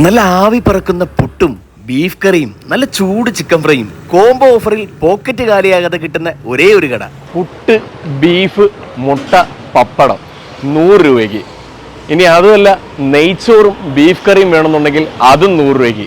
നല്ല ആവി പറക്കുന്ന പുട്ടും ബീഫ് കറിയും നല്ല ചൂട് ചിക്കൻ ഫ്രൈയും കോംബോ ഓഫറിൽ പോക്കറ്റ് കാലിയാകാതെ കിട്ടുന്ന ഒരേ ഒരു കട. പുട്ട് ബീഫ് മുട്ട പപ്പടം നൂറ് രൂപയ്ക്ക്. ഇനി അതുമല്ല നെയ്ച്ചോറും ബീഫ് കറിയും വേണമെന്നുണ്ടെങ്കിൽ അതും നൂറ് രൂപയ്ക്ക്.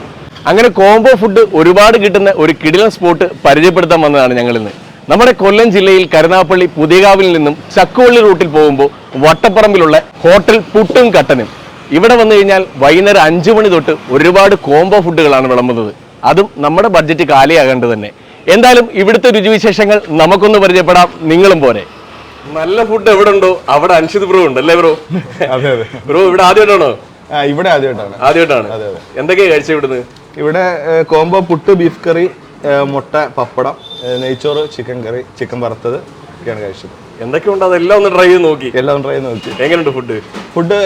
അങ്ങനെ കോംബോ ഫുഡ് ഒരുപാട് കിട്ടുന്ന ഒരു കിടിലൻ സ്പോട്ട് പരിചയപ്പെടുത്താൻ വന്നതാണ് ഞങ്ങൾ ഇന്ന് നമ്മുടെ കൊല്ലം ജില്ലയിൽ കരുനാപ്പള്ളി പുതിയകാവിൽ നിന്നും ചക്കുവള്ളി റൂട്ടിൽ പോകുമ്പോൾ വട്ടപ്പറമ്പിലുള്ള ഹോട്ടൽ പുട്ടും കട്ടനും. ഇവിടെ വന്നു കഴിഞ്ഞാൽ വൈകുന്നേരം അഞ്ചു മണി തൊട്ട് ഒരുപാട് കോംബോ ഫുഡുകളാണ് വിളമ്പുന്നത്. അതും നമ്മുടെ ബഡ്ജറ്റ് കാലിയാകേണ്ടത് തന്നെ. എന്തായാലും ഇവിടുത്തെ രുചിവിശേഷങ്ങൾ നമുക്കൊന്ന് പരിചയപ്പെടാം. നിങ്ങളും പോരെ. നല്ല ഫുഡ് എവിടെ ഉണ്ടോ? അവിടെ അൻഷിത് ബ്രോ ഉണ്ട് അല്ലേ ബ്രോ? അതെ അതെ. ബ്രോ ഇവിടെ ആദ്യമായിട്ടാണോ? ആ ഇവിടെ ആദ്യമായിട്ടാണ്. ആദ്യമായിട്ടാണ്. അതെ, അതെ. എന്തൊക്കെയാ കഴിച്ച ഇവിടുന്ന്? ഇവിടെ കോംബോ പുട്ട് ബീഫ് കറി മുട്ട പപ്പടം നെയ്ച്ചോറ് ചിക്കൻ കറി ചിക്കൻ വറുത്തത്. ഒക്കെയാണ് കഴിച്ചത്. എന്തൊക്കെയുണ്ട്? അതെല്ലാം ഒന്ന് ട്രൈ ചെയ്ത് നോക്കി. എല്ലാം ട്രൈ ചെയ്ത് നോക്കി. എങ്ങനെയുണ്ട് ഫുഡ് ഫുഡ്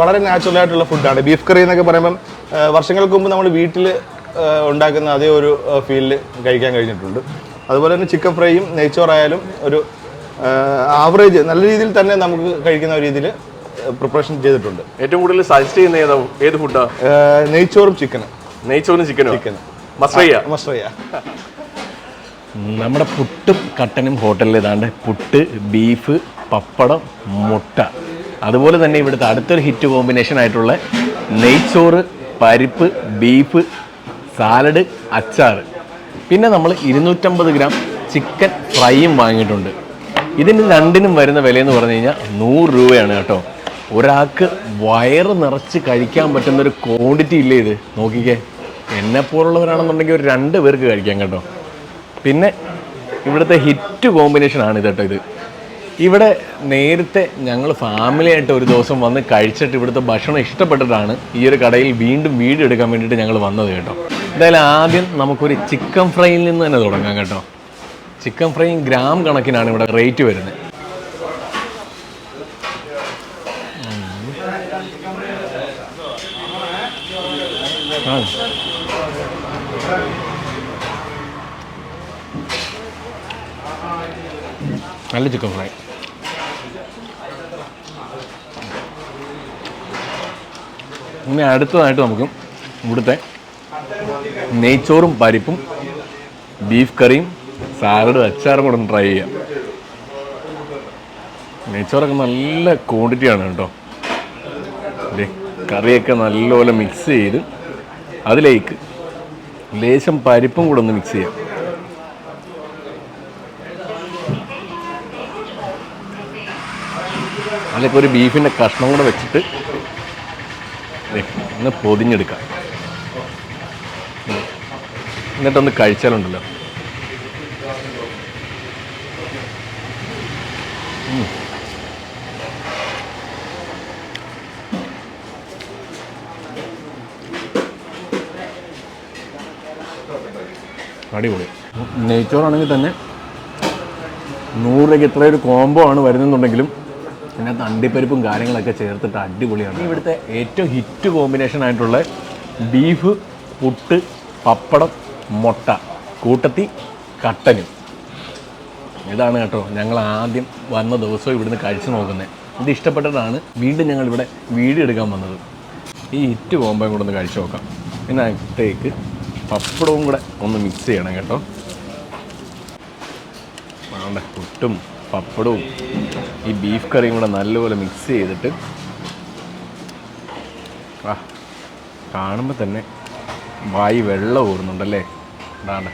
വളരെ നാച്ചുറൽ ആയിട്ടുള്ള ഫുഡാണ് ബീഫ് കറി എന്നൊക്കെ പറയുമ്പം വർഷങ്ങൾക്ക് മുമ്പ് നമ്മൾ വീട്ടിൽ ഉണ്ടാക്കുന്ന അതേ ഒരു ഫീലിൽ കഴിക്കാൻ കഴിഞ്ഞിട്ടുണ്ട്. അതുപോലെ തന്നെ ചിക്കൻ ഫ്രൈയും നെയ്ച്ചോറായാലും ഒരു ആവറേജ് നല്ല രീതിയിൽ തന്നെ നമുക്ക് കഴിക്കുന്ന രീതിയിൽ പ്രിപ്പറേഷൻ ചെയ്തിട്ടുണ്ട്. ഏറ്റവും കൂടുതൽ സജസ്റ്റ് ചെയ്യുന്ന ഏതാ? ഏത് ഫുഡാണ് നെയ്ച്ചോറും ചിക്കനും നെയ്ച്ചോറും ചിക്കനും ചിക്കനും മസ്രയ്യ മസ്റ്ററിയ നമ്മുടെ പുട്ടും കട്ടനും ഹോട്ടലിൽ ഏതാണ്ട് പുട്ട് ബീഫ് പപ്പടം മുട്ട. അതുപോലെ തന്നെ ഇവിടുത്തെ അടുത്തൊരു ഹിറ്റ് കോമ്പിനേഷൻ ആയിട്ടുള്ള നെയ്ച്ചോറ് പരിപ്പ് ബീഫ് സാലഡ് അച്ചാർ പിന്നെ നമ്മൾ ഇരുന്നൂറ്റമ്പത് ഗ്രാം ചിക്കൻ ഫ്രൈയും വാങ്ങിയിട്ടുണ്ട്. ഇതിന് രണ്ടിനും വരുന്ന വിലയെന്ന് പറഞ്ഞു കഴിഞ്ഞാൽ നൂറ് രൂപയാണ് കേട്ടോ. ഒരാൾക്ക് വയറ് നിറച്ച് കഴിക്കാൻ പറ്റുന്നൊരു ക്വാണ്ടിറ്റി ഇല്ലേ ഇത്? നോക്കിക്കേ. എന്നെപ്പോലുള്ളവരാണെന്നുണ്ടെങ്കിൽ ഒരു രണ്ട് പേർക്ക് കഴിക്കാം കേട്ടോ. പിന്നെ ഇവിടുത്തെ ഹിറ്റ് കോമ്പിനേഷൻ ആണ് ഇത് കേട്ടോ ഇത്. ഇവിടെ നേരത്തെ ഞങ്ങൾ ഫാമിലിയായിട്ട് ഒരു ദിവസം വന്ന് കഴിച്ചിട്ട് ഇവിടുത്തെ ഭക്ഷണം ഇഷ്ടപ്പെട്ടിട്ടാണ് ഈ ഒരു കടയിൽ വീണ്ടും വീട് എടുക്കാൻ വേണ്ടിയിട്ട് ഞങ്ങൾ വന്നത് കേട്ടോ. എന്തായാലും ആദ്യം നമുക്കൊരു ചിക്കൻ ഫ്രൈയിൽ നിന്ന് തന്നെ തുടങ്ങാം കേട്ടോ. ചിക്കൻ ഫ്രൈ ഗ്രാം കണക്കിനാണ് ഇവിടെ റേറ്റ് വരുന്നത്. ആ. നല്ല ചിക്കൻ ഫ്രൈ. ഇനി അടുത്തതായിട്ട് നമുക്ക് ഇവിടുത്തെ നെയ്ച്ചോറും പരിപ്പും ബീഫ് കറിയും സാലഡും അച്ചാറും കൂടെ ട്രൈ ചെയ്യാം. നെയ്ച്ചോറൊക്കെ നല്ല ക്വാണ്ടിറ്റിയാണ് കേട്ടോ. കറിയൊക്കെ നല്ലപോലെ മിക്സ് ചെയ്ത് അതിലേക്ക് ലേശം പരിപ്പും കൂടെ ഒന്ന് മിക്സ് ചെയ്യാം. അതിലേക്ക് ഒരു ബീഫിന്റെ കഷ്ണം കൂടെ വെച്ചിട്ട് ഒന്ന് പൊതിഞ്ഞെടുക്കാം. എന്നിട്ടൊന്ന് കഴിച്ചാലുണ്ടല്ലോ. അടിപൊളി നെയ്ച്ചോറാണെങ്കിൽ തന്നെ നൂറിലേക്ക് ഇത്രയൊരു ഇത്ര ഒരു കോംബോ ആണ് വരുന്നെന്നുണ്ടെങ്കിലും അതിനകത്ത് അണ്ടിപ്പരിപ്പും കാര്യങ്ങളൊക്കെ ചേർത്തിട്ട് അടിപൊളിയാണ്. ഇവിടുത്തെ ഏറ്റവും ഹിറ്റ് കോമ്പിനേഷൻ ആയിട്ടുള്ള ബീഫ് പുട്ട് പപ്പടം മുട്ട കൂട്ടത്തി കട്ടനും ഇതാണ് കേട്ടോ ഞങ്ങൾ ആദ്യം വന്ന ദിവസം ഇവിടുന്ന് കഴിച്ചു നോക്കുന്നത്. ഇത് ഇഷ്ടപ്പെട്ടതാണ്. വീണ്ടും ഞങ്ങൾ ഇവിടെ വീഡിയോ എടുക്കാൻ വന്നത്. ഈ ഹിറ്റ് കോമ്പയും കൂടെ ഒന്ന് കഴിച്ചു നോക്കാം. പിന്നെ അകത്തേക്ക് പപ്പടവും കൂടെ ഒന്ന് മിക്സ് ചെയ്യണം കേട്ടോ. ആണ്ടെ പുട്ടും പപ്പടവും ഈ ബീഫ് കറിയും കൂടെ നല്ലപോലെ മിക്സ് ചെയ്തിട്ട് ആ കാണുമ്പോൾ തന്നെ വായി വെള്ളം ഊറുന്നുണ്ടല്ലേ? അതാണ്.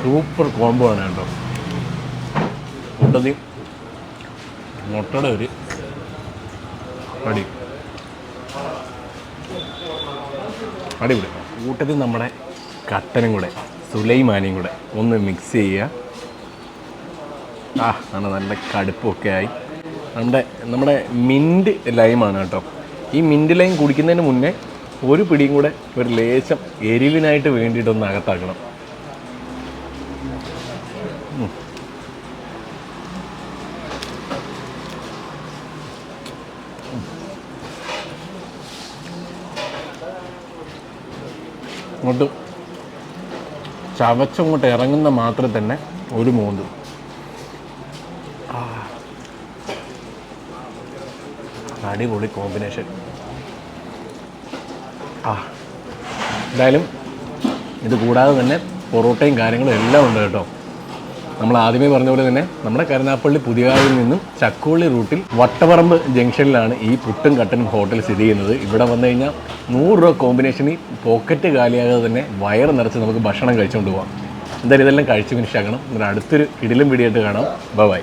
സൂപ്പർ കോംബോ ആണ് കേട്ടോ. മുട്ടതി മുട്ടയുടെ ഒരു അടി അടിപൊളി. കൂട്ടത്തിൽ നമ്മുടെ കട്ടനും കൂടെ സുലൈമാനിയും കൂടെ ഒന്ന് മിക്സ് ചെയ്യുക. ആ ആണ് നല്ല കടുപ്പൊക്കെ ആയി. നമ്മുടെ നമ്മുടെ മിന്റ് ലൈമാണ് കേട്ടോ. ഈ മിന്റ് ലൈം കുടിക്കുന്നതിന് മുന്നേ ഒരു പിടിയും കൂടെ ഒരു ലേശം എരിവിനായിട്ട് വേണ്ടിയിട്ടൊന്ന് അകത്താക്കണം. അങ്ങോട്ട് ചവച്ചങ്ങോട്ട് ഇറങ്ങുന്ന മാത്രം തന്നെ ഒരു മൂന്ന്. അടിപൊളി കോമ്പിനേഷൻ ആ എന്തായാലും ഇത് കൂടാതെ തന്നെ പൊറോട്ടയും കാര്യങ്ങളും എല്ലാം ഉണ്ട് കേട്ടോ നമ്മൾ ആദ്യമേ പറഞ്ഞ പോലെ തന്നെ നമ്മുടെ കരുനാപ്പള്ളി പുതിയാവിൽ നിന്നും ചക്കോളി റൂട്ടിൽ വട്ടവറമ്പ് ജംഗ്ഷനിലാണ് ഈ പുട്ടും കട്ടനും ഹോട്ടൽ സ്ഥിതി ചെയ്യുന്നത്. ഇവിടെ വന്നു കഴിഞ്ഞാൽ നൂറ് രൂപ കോമ്പിനേഷനിൽ പോക്കറ്റ് കാലിയാകാതെ തന്നെ വയറ് നിറച്ച് നമുക്ക് ഭക്ഷണം കഴിച്ചുകൊണ്ട് പോകാം എന്തായാലും ഇതെല്ലാം കഴിച്ച് ഫിനിഷ് ആക്കണം. എന്നിട്ട് അടുത്തൊരു ഇടിലും പിടിയായിട്ട് കാണാം. ബൈ